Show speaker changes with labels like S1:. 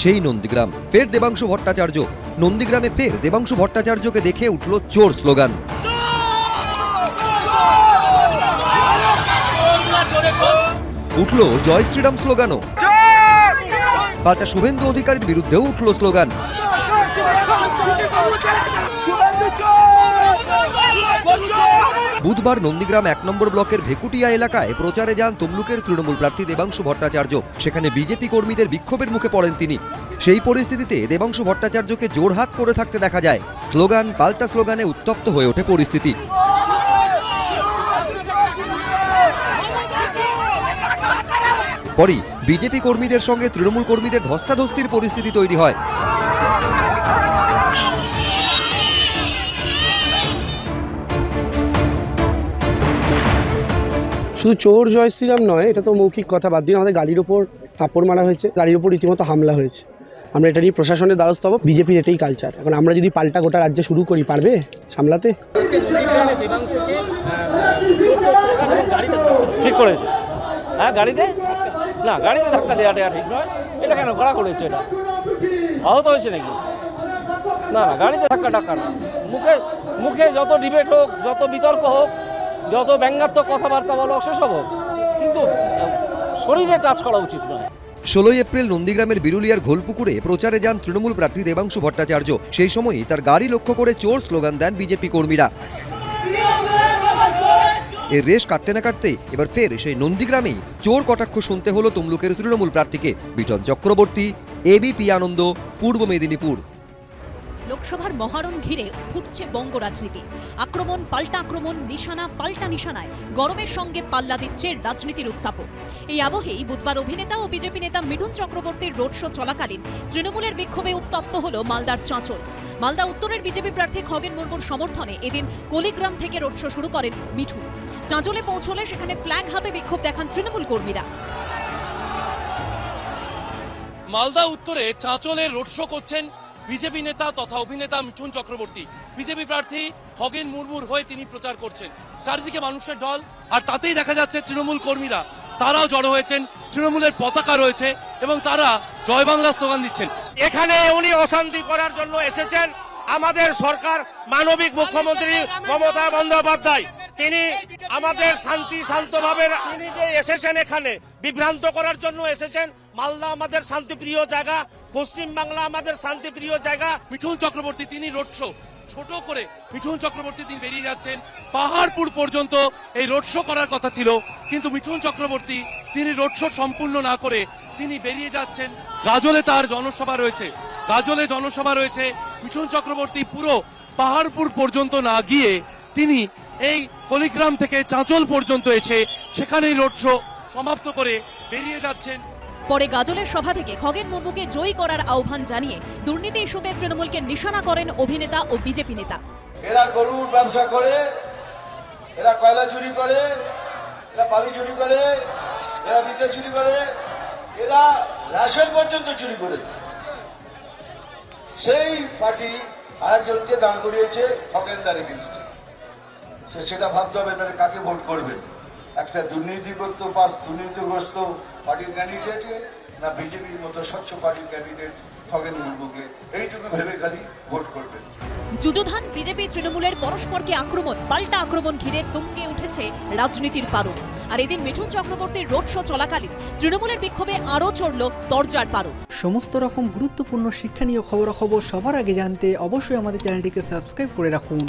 S1: সেই নন্দীগ্রাম, ফের দেবাংশু ভট্টাচার্য। নন্দীগ্রামে ফের দেবাংশু ভট্টাচার্যকে দেখে উঠল চোর স্লোগান। উঠল জয় শ্রীরাম স্লোগানও। পাল্টা শুভেন্দু অধিকারীর বিরুদ্ধেও উঠল স্লোগান। বুধবার নন্দীগ্রাম এক নম্বর ব্লকের ভেকুটিয়া এলাকায় প্রচারে যান তমলুকের তৃণমূল প্রার্থী দেবাংশু ভট্টাচার্য। সেখানে বিজেপি কর্মীদের বিক্ষোভের মুখে পড়েন তিনি। সেই পরিস্থিতিতে দেবাংশু ভট্টাচার্যকে জোরহাত করে থাকতে দেখা যায়। স্লোগান, পাল্টা স্লোগানে উত্তপ্ত হয়ে ওঠে পরিস্থিতি। পরই বিজেপি কর্মীদের সঙ্গে তৃণমূল কর্মীদের ধস্তাধস্তির পরিস্থিতি তৈরি হয়।
S2: শুধু চোর জয় শ্রীরাম নয়, এটা তো মৌখিক কথা, বাদ দিন আমাদের গাড়ির ওপর থাপ্পড় মারা হয়েছে, গাড়ির ওপর রীতিমতো হামলা হয়েছে। আমরা এটা নিয়ে প্রশাসনের দ্বারস্থ হব বিজেপির এটাই কালচার এখন আমরা যদি পাল্টা গোটা রাজ্যে শুরু করি, পারবে সামলাতে?
S3: ঠিক করেছে। হ্যাঁ গাড়িতে? না, গাড়িতে ধাক্কা দেওয়া দেওয়া ঠিক নয়। এটা কেন করা করেছে এটা? আহত হয়েছে নাকি? না না, গাড়িতে ধাক্কা টাক্কা না। মুখে মুখে যত ডিবেট হোক, যত বিতর্ক হোক যত ব্যঙ্গাত্মক কথাবার্তা বলো হোক কিন্তু শরীরে টাচ করা উচিত নয়।
S1: ষোলোই এপ্রিল নন্দীগ্রামের বিরুলিয়ার ঘোলপুকুরে প্রচারে যান তৃণমূল প্রার্থী দেবাংশু ভট্টাচার্য। সেই সময়ই তার গাড়ি লক্ষ্য করে চোর স্লোগান দেন বিজেপি কর্মীরা। এর রেশ কাটতে না কাটতে এবার ফের সেই নন্দীগ্রামেই চোর কটাক্ষ শুনতে হলো তমলুকের তৃণমূল প্রার্থীকে। বিজন চক্রবর্তী এবিপি আনন্দ, পূর্ব মেদিনীপুর।
S4: লোকসভার মহারণ ঘিরে ফুটছে বঙ্গ রাজনীতি। আক্রমণ পাল্টা আক্রমণ, নিশানা পাল্টা নিশানায় গরমের সঙ্গে পাল্লা দিচ্ছে রাজনীতির উত্তাপও। এই আবহেই বুধবার অভিনেতা ও বিজেপি নেতা মিঠুন চক্রবর্তীর রোড শো চলাকালীন তৃণমূলের বিক্ষোভে উত্তপ্ত হল মালদার চাঁচল। মালদা উত্তরের বিজেপি প্রার্থী খগেন মুর্মুর সমর্থনে এদিন কলিগ্রাম থেকে রোড শো শুরু করেন মিঠুন চাঁচলে পৌঁছলে সেখানে ফ্ল্যাগ হাতে বিক্ষোভ দেখান তৃণমূল কর্মীরা।
S5: মালদা উত্তরে চাঁচলের রোড শো করছেন বিজেপি নেতা তথা অভিনেতা মিঠুন চক্রবর্তী। বিজেপি প্রার্থী খগেন মুর্মুর হয়ে তিনি প্রচার করছেন। চারিদিকে মানুষের ঢল, আর তাতেই দেখা যাচ্ছে তৃণমূল কর্মীরা। তারাও জড়ো হয়েছেন, তৃণমূলের পতাকা রয়েছে, এবং তারা জয় বাংলা স্লোগান দিচ্ছেন।
S6: এখানে উনি অশান্তি করার জন্য এসেছেন। আমাদের সরকার মানবিক মুখ্যমন্ত্রী মমতা বন্দ্যোপাধ্যায়, তিনি আমাদের শান্তি শান্তভাবে তিনি যে এসেছেন এখানে, বিভ্রান্ত করার জন্য এসেছেন। মালদা আমাদের শান্তিপ্রিয় জায়গা পশ্চিম বাংলা আমাদের শান্তিপ্রিয় জায়গা।
S5: মিঠুন চক্রবর্তী, তিনি রোড শো ছোট করে মিঠুন চক্রবর্তী তিনি বেরিয়ে যাচ্ছেন। পাহাড়পুর পর্যন্ত এই রোড শো করার কথা ছিল। কিন্তু মিঠুন চক্রবর্তী, তিনি রোড শো সম্পূর্ণ না করে তিনি বেরিয়ে যাচ্ছেন। গাজলে তার জনসভা রয়েছে। গাজলে জনসভা রয়েছে। মিঠুন চক্রবর্তী পুরো পাহাড়পুর পর্যন্ত না গিয়ে তিনি এই কলিগ্রাম থেকে চাঁচল পর্যন্ত এসে সেখানেই রোড শো সমাপ্ত করে বেরিয়ে যাচ্ছেন।
S4: পরে গাজলের সভা থেকে খগেন মুর্মুকে জয়ী করার আহ্বান জানিয়ে দুর্নীতি ইস্যুতে তৃণমূলকে নিশানা করেন অভিনেতা ও বিজেপি নেতা।
S7: এরা গরুর ব্যবসা করে, এরা কয়লা চুরি করে, এরা বালি চুরি করে, এরা বিদ্যা চুরি করে, এরা রেশন পর্যন্ত চুরি করে। সেই পার্টি আরেকজনকে দাঁড় করিয়েছে এগেনস্টে সে সেটা ভাবতে হবে তাহলে কাকে ভোট করবে একটা দুর্নীতিগ্রস্ত পাস দুর্নীতিগ্রস্ত পার্টির ক্যান্ডিডেটকে না বিজেপির মতো স্বচ্ছ পার্টির ক্যান্ডিডেট খগেন মুর্মুকে? এইটুকু ভেবে খালি ভোট করবেন।
S4: যুযুধান বিজেপি তৃণমূলের পরস্পরকে আক্রমণ পাল্টা আক্রমণ ঘিরে তুঙ্গে উঠেছে রাজনীতির পারদ। আর এদিন মিঠুন চক্রবর্তীর রোড শো চলাকালীন তৃণমূলের বিক্ষোভে আরও চড়ল দরজার পারদ।
S8: সমস্ত রকম গুরুত্বপূর্ণ শিক্ষণীয় খবরাখবর সবার আগে জানতে অবশ্যই আমাদের চ্যানেলটিকে সাবস্ক্রাইব করে রাখুন।